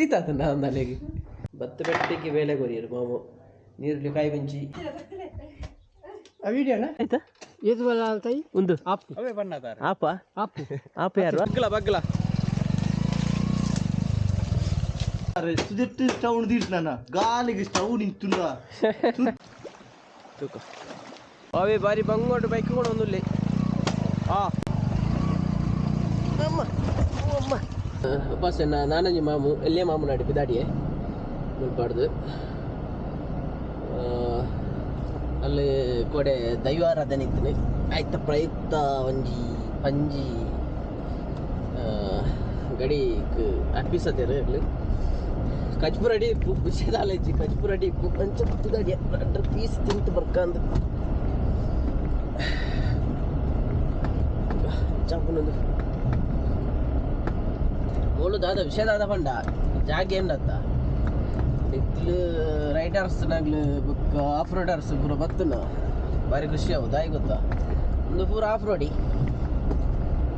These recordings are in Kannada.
ಸೀತಾತನ ನನಗೆ ಭತ್ತ ಬೆಟ್ಟಿಗೆ ಬೇಲೆ ಕೊರಿಯರು ಮಾಮು ನೀರುಳ್ಳಿ ಕಾಯಿ ಬಂಚಿ. ಆಯ್ತಾ? ಇದು ಒಂದು ಆಪು. ಅವೇ ಆಪ? ಆಪು. ಆಪ ಯಾರು? ಬಗ್ಗಲ ಬಗ್ಲ ಅರೆ ಸುದೆಟ್ಟು ಸ್ಟವ್ ಉಣ್ದಿರ್ತಾನ ಗಾಲಿಗೆ ಸ್ಟವ್ ನಿಂತುಂಡ ತೂಕ. ಅವೇ ಬಾರಿ ಬಂಗೋಡು ಬೈಕ್ ಕೂಡ ಒಂದುಲ್ಲಿ ಆ ಅಮ್ಮ ಓ ನಾನಂಜಿ ಮಾಮು ಎಲ್ಲೇ ಮಾಮು ನಾಡಿ ಬಿದಾಡಿಯೇ ಮುಲ್ಪಾಡ್ದು ಅಲ್ಲಿ ಕೊಡೆ ದೈವಾರಾಧನೆ ಇತ್ತು ಆಯ್ತ ಪ್ರಯುಕ್ತ ಒಂಜಿ ಪಂಜಿ ಆ, ಗಡಿಕ್ ಅಪ್ಪಿಸತೇರು ಅಲ್ಲಿ. ಕಜ್ಪುರ ಅಡಿ ಇಪ್ಪು ವಿಷಯದಾಲಜಿ ಕಜ್ಪುರ ಅಡಿ ಇಪ್ಪು ಪಂಚ ಬಿದಾಡಿ ಅಡ್ರ ಪೀಸ್ ತಿಂತು ಬರ್ಕಂದ್. ಚಾಪುನೊಂದು ಓಳು ದಾದ ವಿಷಯದಾದ ಪಂಡ ಜಾಗ ಏನತ್ತ ಇತ್ಲು ರೈಡರ್ಸ್ ನಾಗ್ಲು ಬುಕ್ ಆಫ್ ರೋಡರ್ಸ್ ಪೂರ ಬತ್ತನ. ಭಾರಿ ಖುಷಿ ಆವು ದಾಯಿ ಗೊತ್ತ? ಒಂದು ಪೂರ ಆಫ್ ರೋಡಿ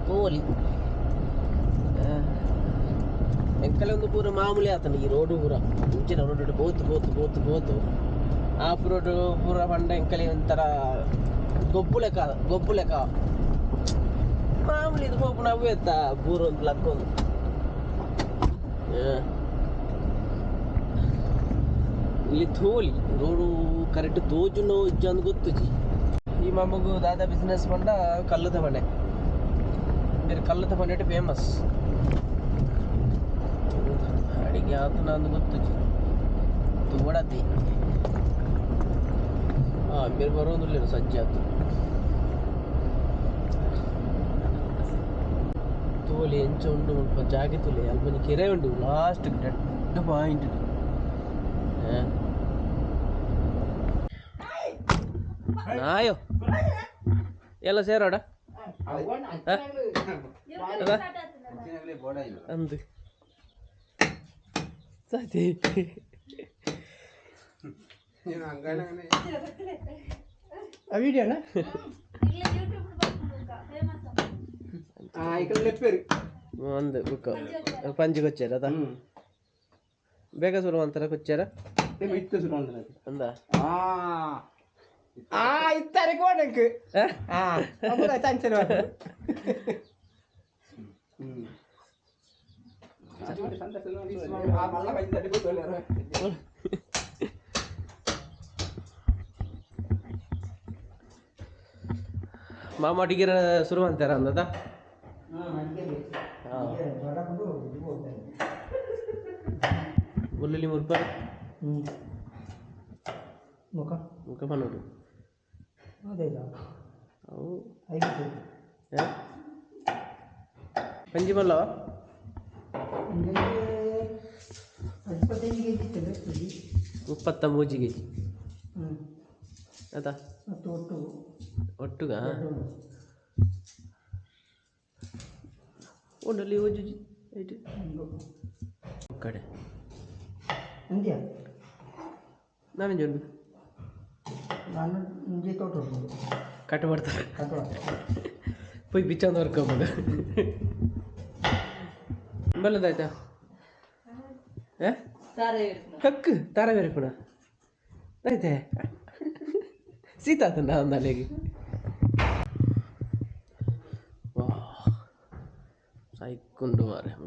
ಕೋಲಿ ಎಂಕಲೆ ಒಂದು ಪೂರ ಮಾಮೂಲಿ ಆತನ ಈ ರೋಡು ಪೂರ. ಮುಂಚಿನ ರೋಡ್ ಬೋತು ಬೋತು ಬೋತು ಬೋತು. ಆಫ್ ರೋಡ್ ಪೂರ ಪಂಡ ಎಂಕಲೆ ಒಂಥರ ಗೊಬ್ಬು ಲೆಕ್ಕ ಗೊಬ್ಬು ಲೆಕ್ಕ. ಮಾಮೂಲಿ ಇದು ಹೋಗ್ಬಿಟ್ಟು ನಾವು ಎತ್ತ ಪೂರ ಒಂದು ಲಕ್ಕೊಂದು. ಇಲ್ಲಿ ತೋಲಿ ರೋಡು ಕರೆಕ್ಟ್ ತೋಜುನೋ ಇಜ್ಜ ಅಂದ್ ಗೊತ್ತುಜಿ ಈ ಮಮ್ಮಗು ದಾದ ಬಿಸ್ನೆಸ್ ಪಂಡ ಕಲ್ಲದ ಮನೆ. ಬೇರೆ ಕಲ್ಲದ ಮನೆ ಫೇಮಸ್ ಅಡಿಗೆ ಆತನ ಅಂದ್ ಗೊತ್ತುಜಿ ತೋಡತಿ ಹಾ ಬೇರೆ ಬರೋದಿಲ್ಲ ಸಜ್ಜೆ ಆತು. ತೋಲಿ ಎಂಚ ಉಂಡು ಮುಲ್ಪ ಜಾಗೆ ತೋಲಿ ಅಲ್ಪ ಕೆರೆ ಉಂಡು ಲಾಸ್ಟ್ ಡೆಡ್ ಪಾಯಿಂಟ್ ನಾಯೋ ಎಲ್ಲ ಸೇರೋಡ ಅಂದು ಸತಿ ವಿಡಿಯೋನ ఇక్కడ ಲೆಪ್ಪೇರು ಒಂದು ಬುಕ್ಕ ಪಂಜಿ ಕೊಚ್ಚಾರ ಅದ ಬೇಗ ಶುರು ಅಂತಾರ ಕೊಚ್ಚಾರ ಇತ್ತು ಶುರು ಅಂದ ಆ ಇತ್ತಾರೆ ಕೋಣಕ್ಕೆ ಆ? ಆ ಅಮ್ಮದ ಚಂಚಲ ಮಾಮಾಟಿಗಿರ ಶುರು ಅಂತಾರ ಅಂದದ ಮುಳ್ಳುಳ್ಳಿ ಮುರ್ಪ ಮುಖ ಮುಖ ಪನ್ನೋಡು ಅದೇ ಅವು ಐದು ಏ? ಪಂಜಿ ಮಲ್ಲವ ಇಪ್ಪತ್ತೈದು ಕೆ ಜಿ ಇರ್ತದೆ ಮುಪ್ಪತ್ತ ಮೂಜಿ ಕೆ ಜಿ ಹ್ಞೂ ಅದ ಮತ್ತು ಒಟ್ಟು ಒಟ್ಟುಗ ಒಂಡಲ್ಲಿ ಓಜುಜಿ ಐಟು ಕಡೆ എന്താണ് ചോദി കട്ടപ്പെടുത്ത പൊയ്പ്പിച്ചാന്ന് ഓർക്കാൻ പോലും താച്ച ഹക്ക് തറ വരക്കണ തായത്തേ സീതാത്തണ്ട എന്നാലേക്ക് സഹിക്കുണ്ടോ പറയാൻ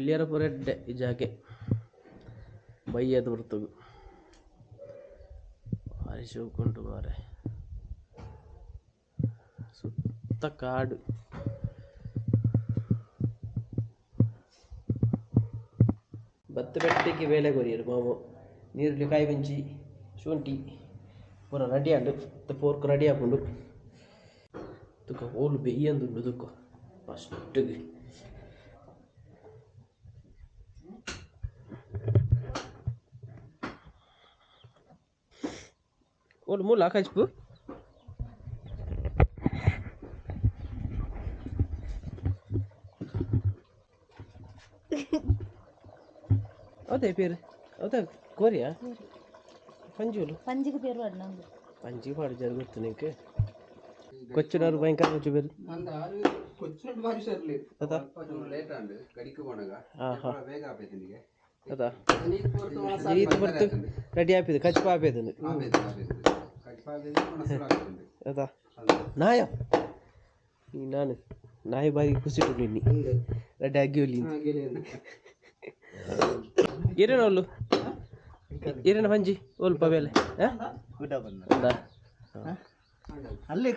ಮಗು ಕುಲ್ಲಿಯರ ಪುರೆಡ್ಡೆ ಈ ಜಾಗೆ ಬೈಯದು ಬರ್ತಗು ಹರಿಸಿಕೊಂಡು ಮಾರೆ ಸುತ್ತ ಕಾಡು ಭತ್ತ ಬೆಟ್ಟಿಗೆ ಬೇಲೆ ಕೊರಿಯರು ಮಾಮು ನೀರಲ್ಲಿ ಕಾಯಿ ಬೆಂಚಿ ಶುಂಠಿ ಪೂರ ರೆಡಿ ಆಂಡು ಪೋರ್ಕ್ ರೆಡಿ ಹಾಕೊಂಡು ತುಕ ಓಲು ಬೆಯ್ಯಂದುಂಡು ತುಕ ಫಸ್ಟಿಗೆ Oğlum o la kaç bu? అదే పేరు అదే కోరియా పంజులు పంజికి పేరు పడినాం పంజి పాడు జరుగుతుంది ఇంకే కొచ్చినారు భయంకరంగా చూపారు కొచ్చినట్టు ಅದ ಈತ ಬರ್ತು ರೆಡಿ ಆಪಿದೆ ಕಚ್ಪ ಆಪಿದೆ ಅದಾ ನಾಯ? ಈ ನಾನು ನಾಯಿ ಬಾರಿ ಖುಷಿ ಕೊಡು ನಿನ್ನಿ ರೆಡಿ ಆಗಿ ಇರೇನ ಒಲ್ಲು? ಇರೇನ ಪಂಜಿ ಒಲ್ಪ ಬೇಲೆ ಗುಡ್ಡ ಬಂದ. ಅಂದ ಅಲ್ಲೇ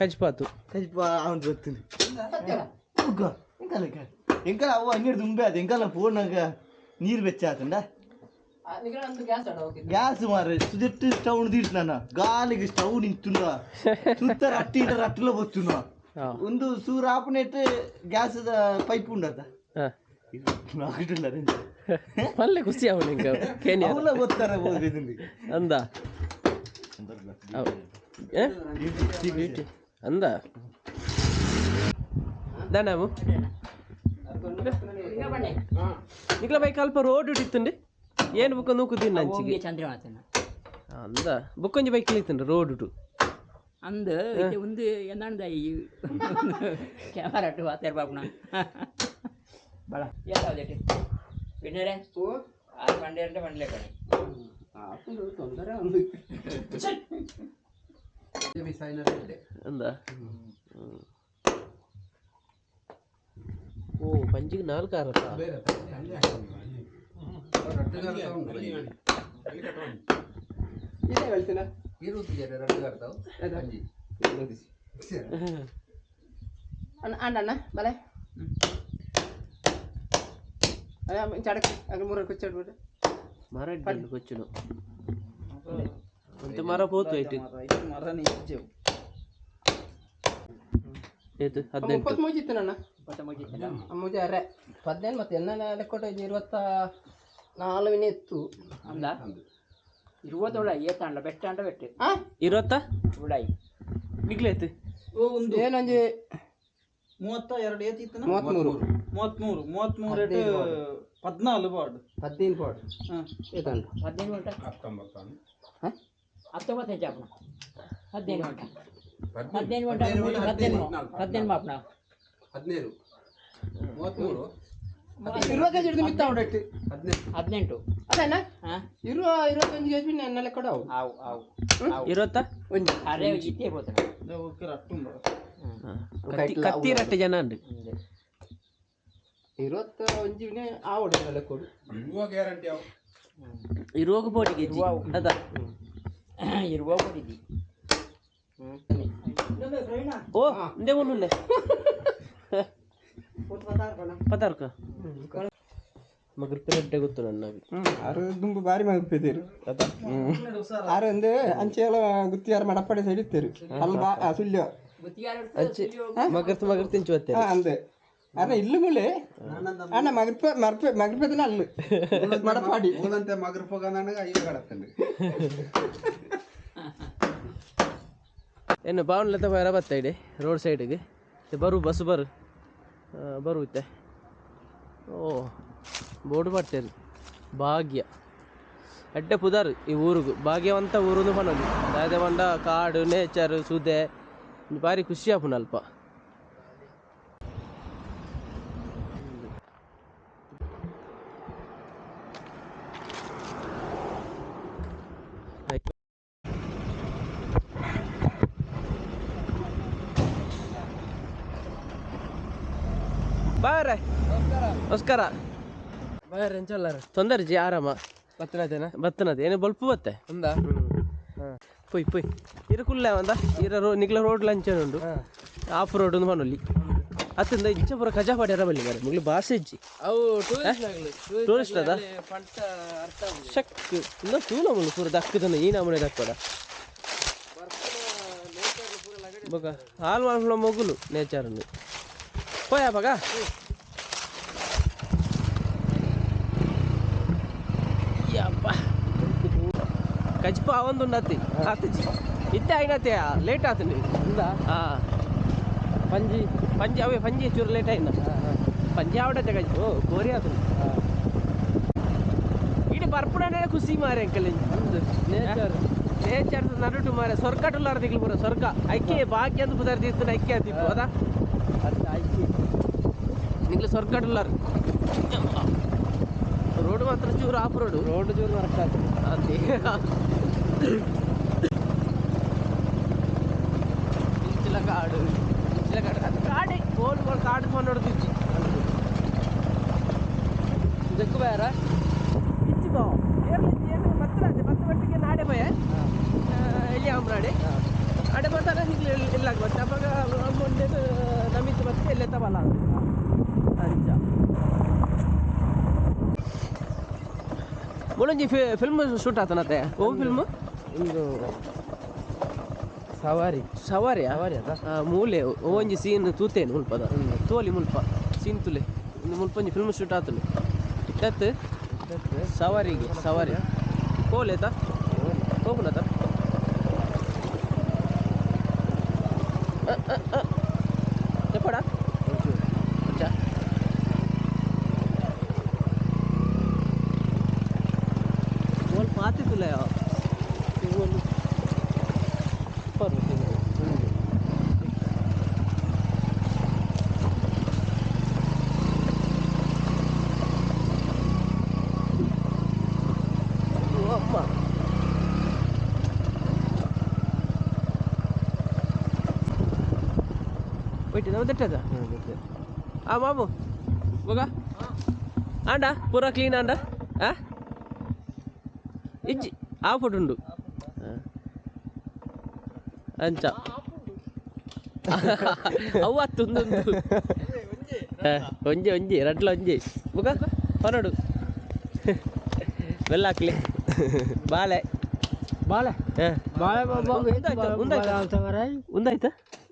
ಕಚ್ಪಾತು ಕಜ್ಪ ಅವನು ಗೊತ್ತಿಲ್ಲ. ಉಗ್ಗ ಅವು ಹನ್ನೆರಡು ದುಂಬೆ ಅದು ಎಂಕಲ್ ಫೋನಾಗ ನೀರು ಬೆಚ್ಚ ಆತಂಡ. ಗ್ಯಾಸ್ ಮಾರ್ರೆ ಸುದೆಟ್ಟು ಸ್ಟವ್ ದೀಟ್ ನಾನು. ಗಾಲಿಗೆ ಸ್ಟವ್ ನಿಂತುಂಡ. ಸುತ್ತ ರಟ್ಟಿ ಇಟ್ಟ ರಟ್ಟಿಲ ಬತ್ತುನ ಒಂದು ಸೂರ ಆಪನೇಟ್ ಗ್ಯಾಸದ ಪೈಪ್ ಉಂಡತ ಹಾ. ನಾಕಿಟ್ಟುಂಡ ಮಲ್ಲೆ ಖುಷಿ ಅವನು ಹಿಂಗ ಕೇನ್ಯ? ಅವಳ ಗೊತ್ತಾರ ಹೋಗಿದ್ದೀನಿ ಅಂದ. ಅಂದ? ದಾನಾವು ನಿಕ್ಲ ಬೈಕ್ ಅಲ್ಪ ರೋಡ್ ಇಟ್ಟಿತ್ತುಂಡೆ ಏನು ಬುಕ್ಕ ನೂಕುದಿನ ಅಂಚಿಗೆ ಚಂದ್ರಮಾತನ ಅಂದ ಬುಕ್ಕೊಂಜಿ ಬೈಕ್ ಇಳಿತುಂಡು ರೋಡ್ ಇಟ್ಟು ಅಂದ ಒಂದು ಎಂದಾಂಡ ಈ ಕ್ಯಾಮರಾ ಟು ಆತೇರ್ ಬಾಪುಣ ಬಳ ಯಾವ್ದು പിന്നേരെ ആ പണ്ടേരന്റെ പണ്ടിലേക്കാണ് എന്താ ರಡ್ಡು ಕರ್ತಾವ್ ಅಂಜಿ ಅಣ್ಣ ಬಲೆ ಚಡಕ್ ಅದ್ರ ಮೂರ ಕೊಚ್ಚಾಡ್ಬಿಟ್ಟು ಮರ ಇಡ್ಡು ಕೊಚ್ಚುನು ಅಂತ ಮರ పోతు ಐತಿ ಏತು ಹದಿನೆಂಟು ಮತ್ತೆ ಮುಗಿತಿಲ್ಲ ಮುಜಾರೆ ಪದ್ನೇನು ಮತ್ತು ಇರುವತ್ತ ನಾಲ್ವಿನೇ ಇತ್ತು. ಅಂದ ಇರುವದ ಉಳಾಯಿ ಏತಾಂಡ ಬೆಟ್ಟ ಅಂಡ ಬೆಟ್ಟೆ ಇರುವತ್ತ? ಉಳಾಯಿ ಮಿಗ್ಲೈತಿ. ಒಂದು ಏನಂಜಿ ಮೂವತ್ತ ಎರಡು ಏತಿತ್ತು ಮೂವತ್ತ್ಮೂರು ಮೂವತ್ತ್ಮೂರು ಮೂವತ್ತ್ಮೂರು ಎಟ್ಟು ಪದ್ನಾಲ್ಕು ಬಾರ್ಡ್ ಹದಿನೈದು ಬಾರ್ಡ್ ಏತಾಂಡ ಹದಿನೈದು ಗಂಟೆ ಹತ್ತೊಂಬತ್ತು ಹಾಂ? ಹತ್ತೊಂಬತ್ತು ಹದಿನೈದು ಗಂಟೆ ಹದಿನೈದು ಗಂಟೆ ಹದಿನೈದು ಹದಿನೈದು ಮಾಪನ. ಹದಿನೇಳು ಮೂವತ್ತ್ಮೂರು. ಇರುವಾಗ ಹಿಡಿದು ಮಿತ್ತ ಹದಿನೆಂಟು. ಹದಿನೆಂಟು. ಅದೇನ ಹಾಂ? ಇರುವ ಇರುವತ್ತೊಂದು ಕೆ ಜಿ ನನ್ನ ಲೆಕ್ಕ ಅವು ಅವು ಒಂದು. ಕತ್ತಿ ರಟ್ಟೆ ಜನ ಅಂಡಿ ಇರುವತ್ತ ಒಂಜಿವಿನೆ ಆ ಹೊಡೆದಲ್ಲ ಗ್ಯಾರಂಟಿ ಅವು. ಇರುವಾಗ ಬೋಡಿ ಕೆ ಓ ಪದಾರ್ಕ ಮಗರ್ಪಿ ರಡ್ಡೆ ಗೊತ್ತು ನನ್ನ ಆರು ದುಂಬು ಬಾರಿ ಮಗರ್ಪಿದ್ದೀರು ಆರು ಒಂದು ಅಂಚೆ ಎಲ್ಲ ಗುತ್ತಿಯಾರ ಮಡಪಡೆ ಸೈಡ್ ಇತ್ತೇರು ಅಲ್ವಾ ಸುಳ್ಯ ಅಂಚೆ ಮಗರ್ತು ಮಗರ್ತು ಇಂಚು ಬತ್ತೆ ಅಂದೆ. ಅಣ್ಣ ಇಲ್ಲು ಮುಳೆ ಅಣ್ಣ ಮಗರ್ಪ ಮರ್ಪ ಮಗರ್ಪದನ ಅಲ್ಲು. ಮಡಪಾಡಿ. ಮೂಲಂತೆ ಮಗರ್ಪಗ ನನಗೆ ಅಯ್ಯೋ ಕಡತ್ತಂದು ಏನು ಬಾವನ್ಲತ್ತ ಬರ ಬತ್ತ ಇಡಿ ರೋಡ್ ಸೈಡಿಗೆ ಬರು ಬಸ್ ಬರು. ಬರುತ್ತೆ. ಓ, ಬೋರ್ಡ್ ಮಾಡ್ತೇರಿ. ಭಾಗ್ಯ. ಎಡ್ಡೆ ಪುದಾರ್ ಈ ಊರಿಗೂ. ಭಾಗ್ಯವಂತ ಊರು ಪನೊಲಿ ದಾಯದ ಬಂಡ ಕಾಡು, ನೇಚರ್, ಸುದೆ. ಬಾರಿ ಖುಷಿ ಆಪುನ ಅಲ್ಪ ಬಾರ ನಮಸ್ಕಾರ. ತೊಂದರೆ ಜಿ ಆರಾಮ. ಬತ್ತನದೇನ ಬತ್ತನದ. ಏನು ಬಲ್ಪು ಬತ್ತೆ ಒಂದಾ? ಪುಯ್ ಪುಯ್. ಇರಕುಲ್ಲ ಒಂದ. ಇರ ರೋ ನಿಗ್ಲ ರೋಡ್ ಲಂಚ ಉಂಡು ಆಫ್ ರೋಡ್ ಒಂದು ಮನೊಲ್ಲಿ ಅತ್ತಿಂದ ಇಂಚ ಪೂರ ಕಜಾ ಪಾಡಿ ಅರಬಲ್ಲಿ ಬರ ಮುಗ್ಲು ಭಾಷೆ ಇಜ್ಜಿ. ಅವು ಟೂರಿಸ್ಟ್ ಅದ? ಶಕ್ ಇಲ್ಲ ತೂನ ಮುಳು ಪೂರ ದಕ್ಕದನ ಈ ನಮೂನೆ ದಕ್ಕಡ ಬಗ ಹಾಲು ಮಗುಲು ನೇಚರನ್ನು ಪೋಯ್ ಬಗ. ಕಜ್ಪ ಒಂದು ನತ್ತಿ ಆತಜಿ ಇತ್ತೆ ಐನತ್ತೆ ಲೇಟ್ ಆತು ಹಾ ಪಂಜಿ? ಪಂಜಿ ಅವೇ ಪಂಜಿ ಚೂರು ಲೇಟ್ ಆಯ್ನ ಪಂಜಿ ಆವಡತ್ತೆ ಕಜ್ಪ ಓ ಕೋರಿ ಆತು ಇಡೀ ಬರ್ಪುಡನೆ ಖುಷಿ ಮಾರೆ ಅಂಕಲ್ ನೇಚರ್ ನೇಚರ್ ನಡುಟು ಮಾರೆ. ಸ್ವರ್ಗ ಟುಲ್ಲಾರ ದಿಗ್ಲು ಪೂರ ಸ್ವರ್ಗ. ಐಕೆ ಭಾಗ್ಯ ಅಂತ ಪುದಾರ್ ತೀರ್ತಾನೆ ಐಕೆ ಆತಿತ್ತು ಅದಾ? ನಿಗ್ಲು ಸ್ವರ್ಗ ಟುಲ್ಲಾರ ರೋಡ್ ಮಾತ್ರ ಚೂರು ಆಫ್ ರೋಡ್ ರೋಡ್ ಚೂರು ನರಕ ಅದೇ. ಇಂಚಿಲ ಕಾಡು ಇಂಚಿಲ ಕಾಡು ಅದು ಕಾಡೆ ಗೋಲ್ ಗೋಲ್ ಕಾಡು ಫೋನ್ ನೋಡ್ತಿಚ್ಚಿ ಇದಕ್ಕೆ ಬೇರ ಇಚ್ಚಿ ಬಾ ಏನು ಪತ್ರ ಅದೇ ಪತ್ರ ಮಟ್ಟಿಗೆ ನಾಡೆ ಭಯ ಎಲ್ಲಿ ಆಮ್ರಾಡೆ ಆಡೆ ಬರ್ತಾನೆ ನಿಗ್ಲು ಇಲ್ಲ ಮತ್ತೆ ಅವಾಗ ಮೊನ್ನೆ ನಮಿತ್ ಮತ್ತೆ ಎಲ್ಲೇ ತವಲ್ಲ ಅಂಚ ಮುಳಂಜಿ ಫಿಲ್ಮ್ ಶೂಟ್ ಆತನತ್ತೆ ಓ ಫಿಲ್ಮ್ ಒಂದು ಸವಾರಿ. ಸವಾರಿ ಸವಾರಿ ಅದ. ಮೂಲೆ ಒಂಜಿ ಸೀನ್ ತೂತೇನು ಮುಲ್ಪದ. ತೋಲಿ ಮುಲ್ಪ ಸೀನ್ ತುಲೆ. ಮುಲ್ಪಂಜಿ ಫಿಲ್ಮ್ ಶೂಟ್ ಆತನು ದತ್ ಸವಾರಿಗೆ ಸವಾರಿ. ಕೋಲೆತ? ಹೋಗುನತ ಎಪ್ಪಡ ಅಚ್ಚಾ ಓಲ್ ಪಾತಿದ್ದಿಲ್ಲ ಓಲ್ ಪರ್ವ ಅಮ್ಮ ಉಂದು ಆ ಬಾಬು ಬೊಕ ಆಂಡ ಪೂರ ಕ್ಲೀನ್ ಆಂಡ. ಹಾ ಇಂಜಿ ಆಫುಡ್ ಉಂಡು. ಹಾ ಅಂಚ. ಅವ್ವ ತುಂದು ಹೇ ಒಂಜಿ ಒಂಜಿ ರಡ್ಡ್ಲ ಒಂಜಿ. ಬೊಗ ಹೊರಡು. ಬೆಲ್ಲ ಅಕ್ಲೆ ಬಾಲೆ ಬಾಲೆ ಏ ಬಾಲೆ ಬಾಬೋ ಉಂದಾಯ್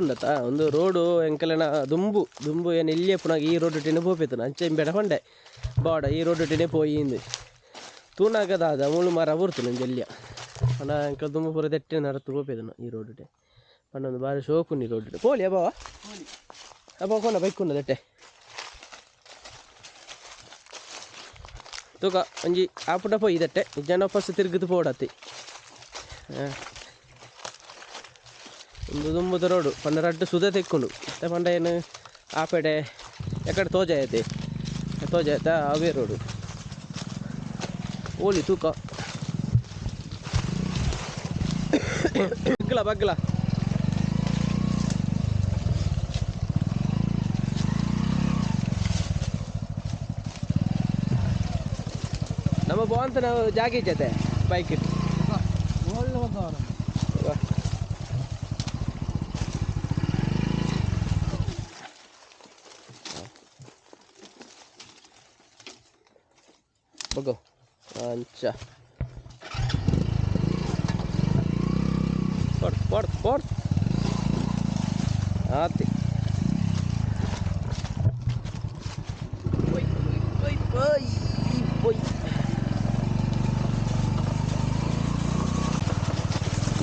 ಉಂಡತ ಒಂದು ರೋಡು ಎಂಕಲೆನ ದುಂಬು ದುಂಬು ಏನು ಇಲ್ಲಿಯೇ ಪುನಃ ಈ ರೋಡ್ ಟಿನೇ ಪೋಪೇತನ ಅಂಚೆ ಬೇಡ ಪಂಡೆ ಬಾಡ, ಈ ರೋಡ್ ಟಿನೆ ಪೋಯಿಂದು ತೂನಾಗದಾದ ಮುಳು ಮರ ಪೂರ್ತುಂಡು ನಂಗೆ ಎಲ್ಲಿಯ ಪಣ ಎಂಕ ದುಂಬು ಪೂರ ತೆಟ್ಟೆ ನರತ್ತು ಪೋಪೇದನ ಈ ರೋಡ್ ಟೆ ಪಣ್ಣೊಂದು ಬಾರಿ ಶೋಕುನಿ ರೋಡ್ ಟೆ ಪೋಲಿ ಅಬ್ಬವ ಅಬ್ಬ ಕೊನ ಬೈಕ್ ಉಂಡ ತೆಟ್ಟೆ. ತೂಕ, ಒಂಜಿ ಆಪುಟ ಪೋಯಿ ದಟ್ಟೆ ಜನ ಫಸ್ಟ್ ತಿರುಗಿದು ಪೋಡತ್ತಿ. ಒಂದು ದುಂಬುದ ರೋಡು ಪಂಡ ರಡ್ಡು ಸುದ ತಿಕ್ಕುಂಡು. ಮತ್ತೆ ಪಂಡ ಏನು ಆಪೆಡೆ ಎಕಡೆ ತೋಜ ಐತೆ. ತೋಜ ಆಯ್ತ ಅವೇ ರೋಡು. ಓಲಿ ತೂಕ. ಬಗ್ಲ ಬಗ್ಲ ನಮ್ಮ ಬಾಂತ ನಾವು ಜಾಗ ಜೊತೆ ಬೈಕ್ ಇಟ್ಟು. ಅಂಚ ಪಡ್ ಪಡ್ ಪಡ್ ಆತಿ ಒಯ್ ಒಯ್ ಒಯ್ ಒಯ್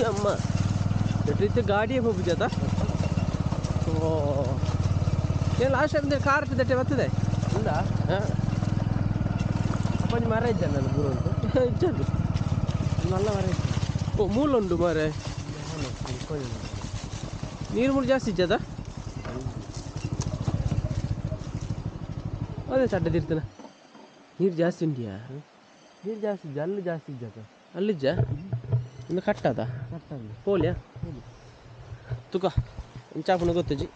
ಅಮ್ಮ ಎಟ್ಟಿತ್ತು ಗಾಡಿಯೇ ಹೋಗ್ಬಿದ್ದದ ಓ ಏನು ಲಾಸ್ಟ್ ಟೈಮ್ ಕಾರ್ ದಟ್ಟೆ ಬರ್ತದೆ ಇಲ್ಲ ಹಾಂ ಅಪ್ಪನ ಮರ ಇದ್ದ ನಾನು ಗುರು ಅಂತ ಇಜ್ಜದು ನಲ್ಲ ಮರ ಓ ಮೂಲುಂಡು ಮಾರೆ ನೀರು ಮುಳು ಜಾಸ್ತಿ ಇಜ್ಜದ ಅದೇ ಚಡ್ಡದಿರ್ತಾನ ನೀರು ಜಾಸ್ತಿ ಉಂಟಿಯಾ? ನೀರು ಜಾಸ್ತಿ ಇದ್ದ ಅಲ್ಲಿ ಜಾಸ್ತಿ ಇದ್ದದ ಅಲ್ಲಿಜ್ಜ? ಇನ್ನು ಕಟ್ಟದ ಪೋಲಿಯಾ? ತುಕ ಇಂಚಾಪುನ ಗೊತ್ತಜ್ಜಿ.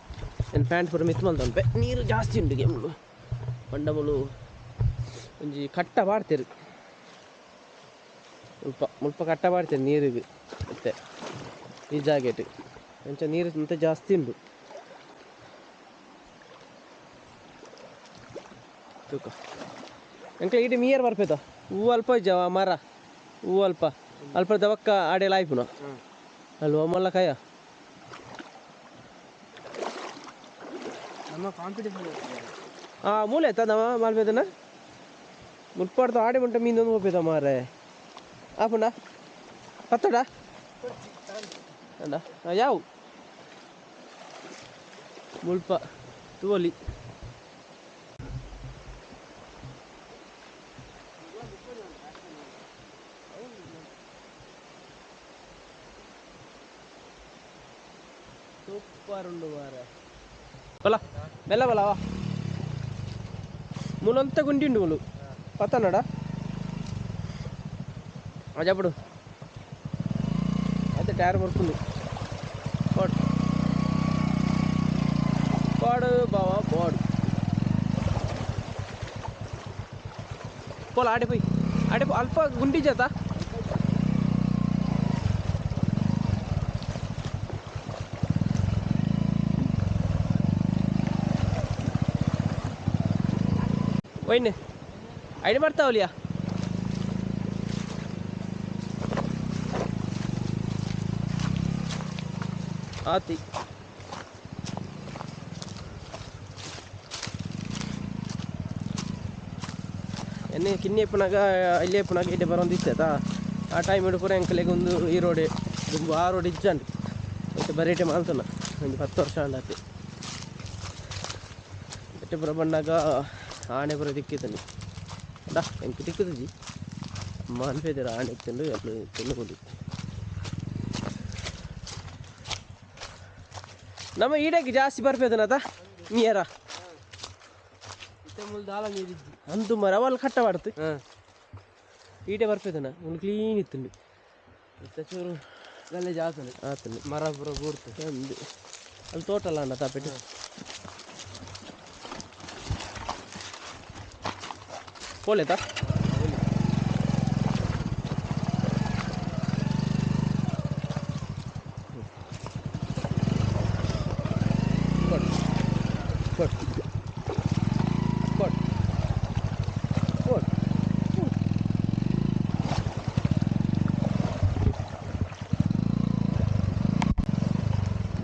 ಏನು ಪ್ಯಾಂಟ್ ಪೂರ ಮಿತ್ ಮಲ್ತಂಪೆ ನೀರು ಜಾಸ್ತಿ ಉಂಡು ಗೇಮ್ಗಳು ಪಂಡಮುಲು ಒಂಜಿ ಕಟ್ಟ ಮಾಡ್ತೇರು. ಮುಲ್ಪ ಮುಲ್ಪ ಕಟ್ಟ ಮಾಡ್ತೇನೆ ನೀರಿಗೆ ಮತ್ತೆ ಈ ಜಾಗೆಟ್. ಎಂಚ ನೀರು ಮತ್ತೆ ಜಾಸ್ತಿ ಉಂಡು ತೂಕ. ಅಂಕಲ್ ಇಡೀ ಮೀಯರ್ ಬರ್ಪೇತ? ಹೂ ಅಲ್ಪ ಇಜ್ಜವ ಮರ. ಹೂ ಅಲ್ಪ. ಅಲ್ಪ ದವಕ್ಕ ಆಡೆಲ್ಲ ಆಯ್ಪುನ? ಅಲ್ವಾ ಮಲ್ಲಕಾಯ ನಮ್ಮ ಹಾಂ ಆ ಮೂಲೆ ಆಯ್ತದವ ಮಾಲ್ಬೇದನ ಮುಲ್ಪಾಡ್ದು ಆಡೆ ಮುಂಟ ಮೀನೊಂದು ಹೋಗ್ಬೇದ ಮಾರೆ? ಆಪುಂಡ ಪತ್ತಡ ಅಲ್ಲ ಯಾವ ಮುಲ್ಪ ತೋಲಿ ಸೂಪರ್ ಉಂಡು ಮಾರ. ಬಲ ಮೆಲ್ಲ ಬಲವಾ ಮುನಂತ ಗುಂಡಿ ಉಂಡು ಮುಳು ಪತ್ತನಡ చెప్పుడు. అయితే టైర్ పడుతుంది పోడు. పోడు బావా పోడు. పోలా ఆడిపోయి ఆడిపో అల్ప గుండి చేత. పోయింది. అయిన పడతావులియా ಆತಿ ಎನ್ನೆ ಕಿನ್ನಿ ಎಪ್ಪನಾಗ ಅಲ್ಲಿ ಎಪ್ಪನಾಗ ಇಡ್ಡೆ ಬರೋಂದು ಆ ಟೈಮ್ ಹಿಡು ಪೂರ ಎಂಕಲೆಗೆ ಒಂದು ಈ ರೋಡ್ ಆ ರೋಡ್ ಇಜ್ಜಂಡು ಮತ್ತೆ ಬರೀಟೆ ಮಾಡ್ತಾನ ಒಂದು ಹತ್ತು ವರ್ಷ ಅಂಡಾತಿ ಮತ್ತೆ ಪುರ ಬಂದಾಗ ಆನೆ ಪುರ ದಿಕ್ಕಿತಂడి ಡಾ ಎಂಕ ಅನ್ಬೇದಿರ ಆಣೆ ಆನೆ ಎಲ್ಲ ತಿಂದು ತಿನ್ನುವುದು. ನಮ್ಮ ಈಡಕ್ಕೆ ಜಾಸ್ತಿ ಬರ್ಪೇದನದ ನೀರ. ಅಂದು ಮರ ಅವಲ್ಲಿ ಕಟ್ಟ ಮಾಡ್ತು. ಈಟೆ ಬರ್ಪೇದನ ಒಂದು ಕ್ಲೀನ್ ಇತ್ತಂಡು. ಚೂರು ಗಲ್ಲೆ ಜಾತನೆ ಆತಂಡು ಮರ ಪುರ ಗೂರ್ತು. ಒಂದು ಅಲ್ಲಿ ತೋಟ ಅಲ್ಲ ಅಣ್ಣ ತಾಪೆಟ್ಟು ಪೋಲೆತಾ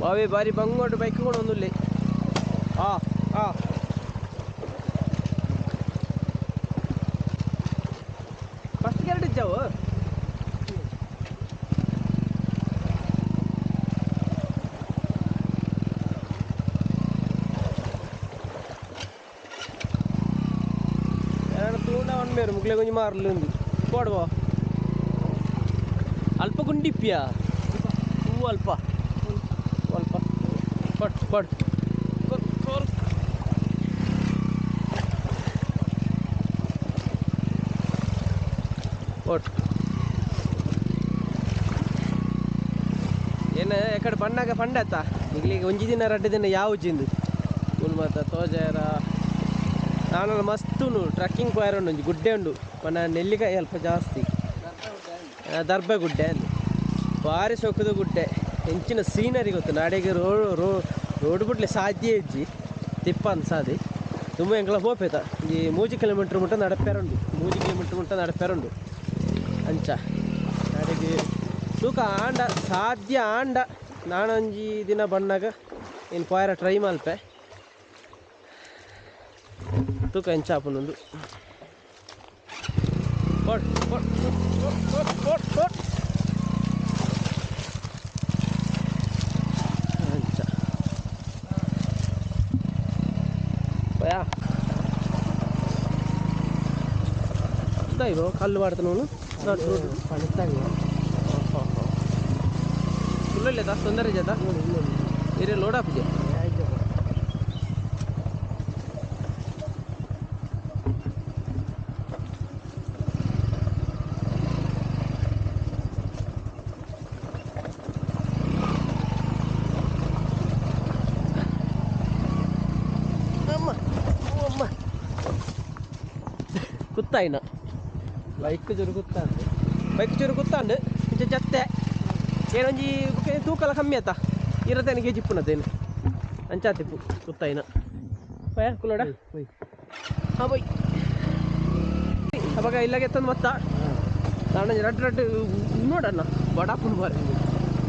ഭാവി ഭാര്യ ഇപ്പം അങ്ങോട്ട് ബൈക്ക് കൂടെ ആ ആ. ഫസ്റ്റ് ഗിയർ അടിച്ചാവോ തൂണ്ട വൺ പേര് അല്പ കുണ്ടിപ്പിയാ ಹೂ ಪಡ್ ಪಡ್ ಪಡ್ ಏನು ಎಕಡೆ ಬಣ್ಣಾಗ ಪಂಡತ್ತ ಈಗಲೀಗ ಒಂಜಿ ದಿನ ರಡ್ಡು ದಿನ ಯಾವ ಜಿಂದು ಗುಲ್ಮತ ತೋಜಾರ ನಾನು ಉಂಡು ಟ್ರಕ್ಕಿಂಗ್ ಪೋಯರ್ ಉಂಡು ಒಂಜಿ ಗುಡ್ಡೆ ಉಂಡು. ಪಂಡ ನೆಲ್ಲಿಕಾಯಿ ಅಲ್ಪ ಜಾಸ್ತಿ. ದರ್ಬೆ ಗುಡ್ಡೆ ಅಂದು ಭಾರಿ ಸೊಕ್ಕದ ಗುಡ್ಡೆ. ಹೆಂಚಿನ ಸೀನರಿ ಗೊತ್ತು ನಾಡಿಗೆ ರೋ ರೋ ರೋಡ್ ಬಿಡ್ಲೆ ಸಾಧ್ಯ ಇಜ್ಜಿ. ತಿಪ್ಪ ಅನ್ಸಾದಿ. ತುಂಬ ಎಂಕಲ ಹೋಪೇತ ಈ ಮೂಜಿ ಕಿಲೋಮೀಟ್ರ್ ಮುಟ್ಟ ನಡಪೇರುಂಡು ಮೂಜಿ ಕಿಲೋಮೀಟ್ರ್ ಮುಟ್ಟ ನಡಪೇರುಂಡು ಅಂಚ. ನಾಡೆಗೆ ತೂಕ ಆಂಡ, ಸಾಧ್ಯ ಆಂಡ. ನಾನೊಂಜಿ ದಿನ ಬಣ್ಣಾಗ ಇನ್ನು ಪಾಯರ ಟ್ರೈ ಮಲ್ಪೆ. ತೂಕ ಹೆಂಚಾಪನೊಂದು ಕೊಡ್ ಕೊಡ್ ಕೊಡ್ ಕೊಡ್ ಕೊಡ್ ಕೊಡ್ ಅಂಚ పోయా ఇగో కళ్ళు పడుతున్నాను పడుతాయి ఫుల్ లేదా తొందర చేద్దా ఇరే లోడ్ అప్ చే అమ్మ అమ్మ ಕುತ್ತಾಯಿನ ಬೈಕ್ ಜರುಗುತ್ತಾ ಬೈಕ್ ಚೂರು ಕುತ್ತಾಂಡು ಇಂಚ ಜತ್ತೆ. ಏನೊಂಜಿ ಬುಕ್ಕೆ ತೂಕಲ ಕಮ್ಮಿ ಆತ ಇರತ್ತೇನೆ ಕೆ ಜಿ ಪುನತೇನು ಅಂಚಾತಿಪ್ಪು ಕುತ್ತಾಯಿನ ಪಯ ಕುಲೋಡ ಹಾಂ ಬೈ ಅವಾಗ ಇಲ್ಲಾಗೆ ತಂದು ಮತ್ತ. ನಾನು ರಡ್ ರಡ್ ನೋಡಣ್ಣ. ಬಡಾಪುನ್ ಬಾರಿ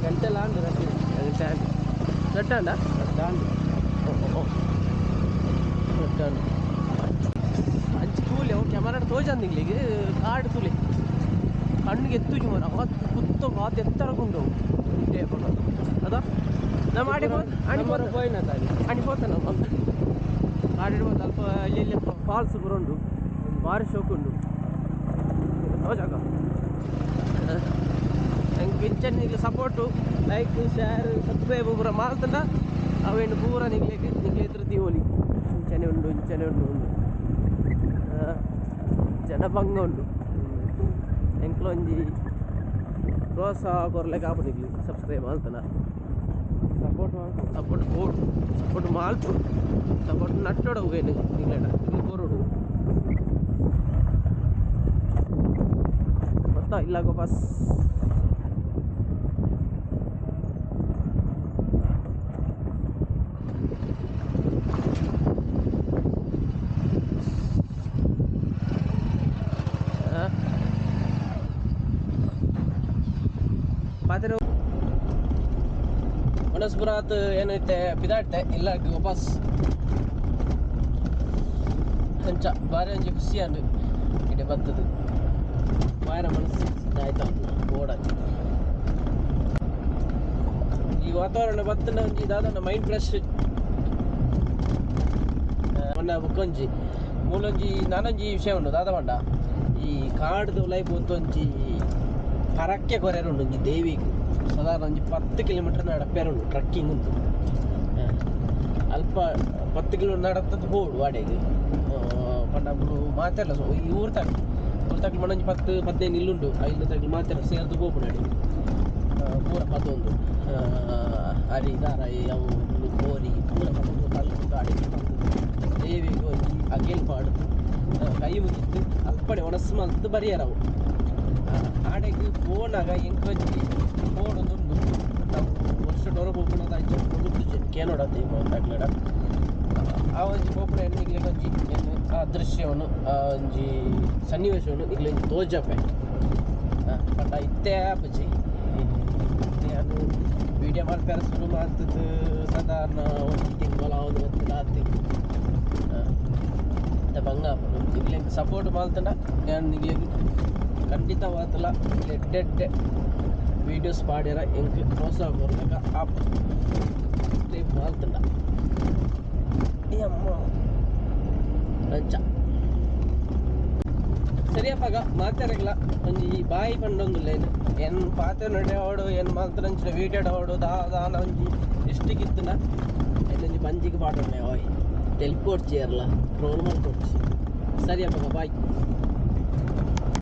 ಗಂಟೆ ಲಾಂಡ್ ಗಂಟೆ ಗಂಟಾಂಡ ಗಂಟಾಂಡು ಗಂಟಾಂಡು ಅಂಚು ತೂಲೆ ಅವು ಕ್ಯಾಮರಾ ತೋಜಂದಿಗ್ಲಿಗೆ ಕಾಡ್ ತೂಲೆ. ಕಣ್ಣಿಗೆ ಎತ್ತು ಮರ ಅವತ್ತು ಕುತ್ತ ಆತ ಎತ್ತರಕೊಂಡು ಅದ? ನಮ್ಮ ಆಡಿ ಅಣಿ ಪೋಯಿನ ಅಣಿ ಪೋತ ನಮ್ಮ ಆಡಿ ಒಂದು ಅಲ್ಪ ಅಲ್ಲಿ ಇಲ್ಲಿ ಫಾಲ್ಸ್ ಬರೋಂಡು ಭಾರಿ ಶೋಕುಂಡು. ಜಾಗ ನಂಗೆ ಪಿಂಚನ್ ಇಲ್ಲಿ ಸಪೋರ್ಟು ಲೈಕ್ ಶೇರ್ ಸಬ್ಸ್ಕ್ರೈಬ್ ಪೂರ ಮಾಡ್ತಂಡ. ಅವೇನು ಪೂರ ನಿಗ್ಲಿಕ್ಕೆ ನಿಗ್ಲಿ ಹತ್ರ ದೀವೋಲಿ. ಇಂಚನೆ ಉಂಡು ಇಂಚನೆ ಉಂಡು ಉಂಡು. ಜನ ಭಂಗ ಉಂಡು ಎಂಕ್ಲ ಒಂಜಿ ಪ್ರೋತ್ಸಾಹ ಕೊರ್ಲೆಗೆ ಆಪದಿಗ್ಲಿ ಸಬ್ಸ್ಕ್ರೈಬ್ ಮಾಡ್ತಾನ ಸಪೋರ್ಟ್ ಸಪೋರ್ಟ್ ಕೋಡು ಸಪೋರ್ಟ್ ಮಾಲ್ತು ಸಪೋರ್ಟ್ ನಟ್ಟೋಡು ಏನು ನಿಗ್ಲೇಡ ಇಲ್ಲಿ ಕೋರೋಡು ಗೊತ್ತಾ ಇಲ್ಲ ಗೋಪಾಸ್ ಆ? ಪಾತ್ರೆ ಮನಸ್ಪುರಾತ್ ಏನೈತೆ ಬಿದಾಡ್ತೆ ಇಲ್ಲ ವಾಪಸ್. ಅಂಚ, ಬಾರಿ ಒಂಜಿ ಖುಷಿ ಅಂದು ಇಡೆ ಬರ್ತದೆ ಬಾಯರ ಮನಸ್ಸು ಆಯ್ತಾ ಓಡ ಈ ವಾತಾವರಣ ಬತ್ತನ ಒಂಜಿ ನಮ್ಮ ಮೈಂಡ್ ಫ್ರೆಶ್ ಮೊನ್ನ ಬುಕ್ಕೊಂಜಿ ಮೂಲೊಂಜಿ, ನಾನೊಂಜಿ ವಿಷಯ ಉಂಡು ದಾದ ಮಂಡ. ಈ ಕಾಡ್ದು ಲೈಫ್ ಒಂದೊಂಜಿ, ಪರಕ್ಕೆ ಕೊರೆರುಂಡು ಒಂಜಿ ದೇವಿಗೆ. ಸಾಧಾರಣ ಒಂಜಿ ಪತ್ತು ಕಿಲೋಮೀಟರ್ ನಡಪೇರುಂಡು ಟ್ರಕ್ಕಿಂಗ್ ಉಂಟು ಅಲ್ಪ ಪತ್ತು ಕಿಲೋ ನಡತ್ತದ ಹೋಡು ವಾಡೆಗೆ. ಪಂಡಾಪುರ ಮಾತೆಲ್ಲ ಸೊ ಈ ಊರು ತಗ ಊರು ತಗ್ಲು ಮಣ್ಣಿ ಪತ್ತು ಪದ್ದೇನು ಇಲ್ಲುಂಡು ಐದು ತಗ್ಲು ಮಾತೆಲ್ಲ ಸೇರ್ದು ಹೋಗ್ಬಿಡು ಅಡಿ. ಪೂರ ಪದೊಂದು ಅರಿ ದಾರ ಅವು ಕೋರಿ, ಪೂರ ಪದೊಂದು ಕಲ್ಲು ಗಾಡಿ ದೇವಿಗೆ ಹೋಗಿ ಅಗೇನು ಪಾಡ್ದು ಕೈ ಮುಗಿದ್ದು ಅಲ್ಪಡೆ ಒಣಸು ಮಲ್ತು ಬರಿಯರವು. ಆಡೆಗೆ ಫೋನಾಗ ಎಂಕೊಂಜಿ ಫೋನೊಂದುಂಡು ನಾವು ವರ್ಷ ಡೋರ ಹೋಗ್ಬಿಡೋದು ಆಯ್ತು ಮುಗಿದು ಕೇನೋಡತ್ತೆ ತಗ್ಲಡ ಆ ಒಂಜಿ ಪೋಪುನ ಎಣ್ಣಿಗ್ಲೆ ಒಂಜಿ ಆ ದೃಶ್ಯವನ್ನು ಆ ಒಂಜಿ ಸನ್ನಿವೇಶವನ್ನು ಇಲ್ಲಿ ತೋಜಪೆ ತೋಜಪ್ಪೆ ಇತ್ತೇ ಇತ್ತೆ ಬಜ್ಜಿ ಅದು ವಿಡಿಯೋ ಮಾಡ್ತಾರೆ ಶುರು ಮಾಡ್ತದ್ದು ಸಾಧಾರಣ ಒಂದು ತಿಂಗಳ ಒಂದು ಒಂದು ರಾತ್ರಿ. ಮತ್ತೆ ಬಂಗ ಇಲ್ಲಿ ಸಪೋರ್ಟ್ ಮಾಡ್ತಾನೆ. ನಾನು ಇಲ್ಲಿ ಖಂಡಿತವಾದಲ್ಲ ಎಡ್ಡೆಡ್ಡೆ ವೀಡಿಯೋಸ್ ಪಾಡ್ಯಾರ ಎಂಕ್ ಪ್ರೋತ್ಸಾಹ ಕೊಡ್ಬೇಕ ಆಪ್ ಕ್ಲಿಪ್ ಮಾಡ್ತಂಡ ಈ ಅಮ್ಮ. ಲಂಚ ಸರಿಯಪ್ಪಾಗ ಮಾತಾಡೋಲ್ಲ ಒಂದು ಈ ಬಾಯಿ ಪಂಡೊಂದುಲ್ಲೇನು ಏನ್ ಪಾತೆ ನಡೆಯೋಡು ಏನು ಮಾತ್ರ ವೀಡಿಯೋ ಆಡೋಡು ದಾ ದಾನ ಒಂಜಿ ಎಷ್ಟಿಗಿತ್ತನ? ಎಲ್ಲೊಂಜಿ ಮಂಜಿಗೆ ಪಾಡೋಣ ಓಯ್. ತೆಲ್ಕೊಡ್ಚಿ ಅಲ್ಲ ಟ್ರೋಲ್ ಮಾಡ್ಕೊಡ್ಚಿ ಸರಿಯಪ್ಪಾಗ ಬಾಯ್